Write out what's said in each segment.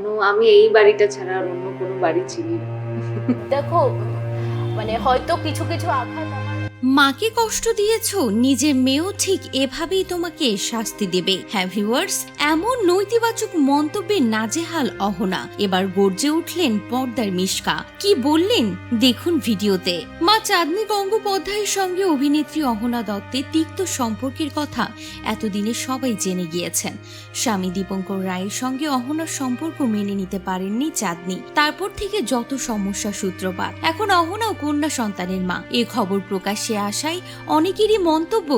অন্য আমি এই বাড়িটা ছাড়া আর অন্য কোনো বাড়ি চিনি দেখো মানে হয়তো কিছু কিছু আঘাত মাকে কষ্ট দিয়েছ? নিজের মেয়েও ঠিক এভাবেই তোমাকে শাস্তি দেবে। হ্যাঁ ভিউয়ার্স, এমন নৈতিবাচক মন্তব্যে নাজেহাল অহনা। এবার গর্জে উঠলেন পর্দার মিশকা। কি বললেন? দেখুন ভিডিওতে। মা চাঁদনী গঙ্গোপাধ্যায়ের সঙ্গে অভিনেত্রী অহনা দত্তের তিক্ত সম্পর্কের কথা এতদিনে সবাই জেনে গিয়েছেন। স্বামী দীপঙ্কর রায়ের সঙ্গে অহনার সম্পর্ক মেনে নিতে পারেননি চাঁদনি। তারপর থেকে যত সমস্যা সূত্রপাত। এখন অহনা ও কন্যা সন্তানের মা। এ খবর প্রকাশ্যে আসায় অনেকেরই মন্তব্য,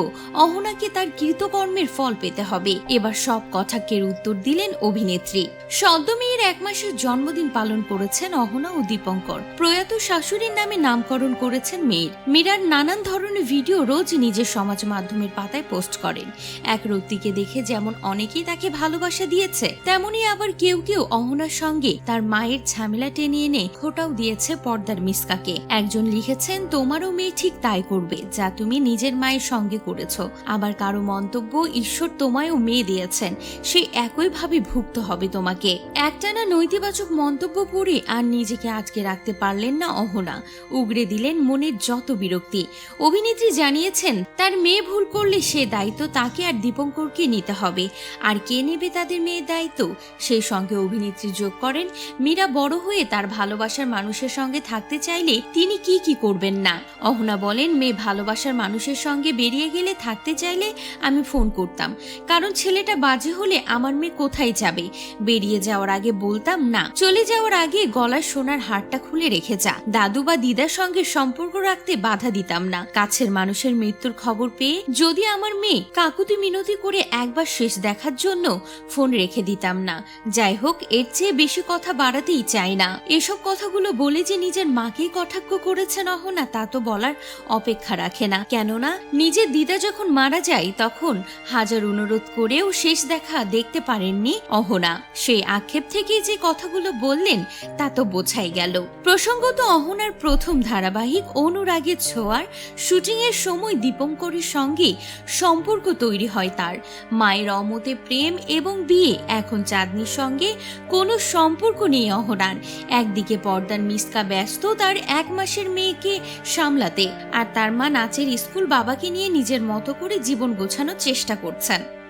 অহনাকে তার কৃতকর্মের ফল পেতে হবে। এবার সব কথাকের উত্তর দিলেন অভিনেত্রী। সদ্য মেয়ের এক মাসের জন্মদিন পালন করেছেন অহনা ও দীপঙ্কর। প্রয়াত শাশুড়ির নামে নামকরণ করেছেন মেয়ের। মীরার নানান ধরনের ভিডিও রোজ নিজের সমাজ মাধ্যমের পাতায় পোস্ট করেন। এক রক্তিকে দেখে যেমন অনেকেই তাকে ভালোবাসা দিয়েছে, তেমনি আবার কেউ কেউ অহনার সঙ্গে তার মায়ের ঝামেলা টেনে এনে খোটাও দিয়েছে পর্দার মিসকাকে। একজন লিখেছেন, তোমারও মেয়ে ঠিক তাই করবে। যা তুমি নিজের মায়ের সঙ্গে করেছ। আবার কারও মন্তব্য ঈশ্বর তোমায়ও মেয়ে দিয়েছেন, সে একইভাবে ভুক্ত হবে তোমাকে। একটানা নৈতিবাচক মন্তব্য পড়ে আর নিজেকে আটকে রাখতে পারলেন না অহনা। উগরে দিলেন মনের যত বিরক্তি। অভিনেত্রী জানিয়েছেন, তার মেয়ে ভুল করলে সে দায়িত্ব তাকে আর দীপঙ্করকে নিতে হবে। আর কে নেবে তাদের মেয়ের দায়িত্ব? সেই সঙ্গে অভিনেত্রী যোগ করেন, মীরা বড় হয়ে তার ভালোবাসার মানুষের সঙ্গে থাকতে চাইলে তিনি কি কি করবেন না? অহনা বলেন, মেয়ে ভালোবাসার মানুষের সঙ্গে বেরিয়ে গেলে থাকতে চাইলে আমি ফোন করতাম। কারণ ছেলেটা বাজে হলে আমার মেয়ে কোথায় যাবে? বেরিয়ে যাওয়ার আগে বলতাম, না, চলে যাওয়ার আগে গলার সোনার হারটা খুলে রেখে যা। দাদু বা দিদার সঙ্গে সম্পর্ক রাখতে বাধা দিতাম না। কাছের মানুষের মৃত্যুর খবর পেয়ে যদি আমার মেয়ে কাকুতি মিনতি করে একবার শেষ দেখার জন্য ফোন রেখে দিতাম না। যাই হোক, এর চেয়ে বেশি কথা বাড়াতেই চাই না। এসব কথাগুলো বলে যে নিজের মাকেই কটাক্ষ করেছেন অহনা, তা তো বলার অপেক্ষা রাখে না। কেননা, নিজের দিদা যখন মারা যায়, তখন হাজার অনুরোধ করেও শেষ দেখা দেখতে পারেননি অহনা। সেই আক্ষেপ থেকে যে কথাগুলো বললেন, তা তো বোঝাই গেল। প্রসঙ্গত অহনার প্রথম ধারাবাহিক অনুরাগের ছোঁয়ার শুটিং এর সময় দীপঙ্করের সঙ্গে সম্পর্ক তৈরি হয় তার। মায়ের অমতে প্রেম এবং বিয়ে, এখন চাঁদনির সঙ্গে কোনো সম্পর্ক নেই অহনার। একদিকে পর্দার মিসকা ব্যস্ত তার এক মাসের মেয়েকে সামলাতে, আর তার মা নাচের স্কুল বাবাকে নিয়ে নিজের মতো করে জীবন গোছানোর চেষ্টা করছেন।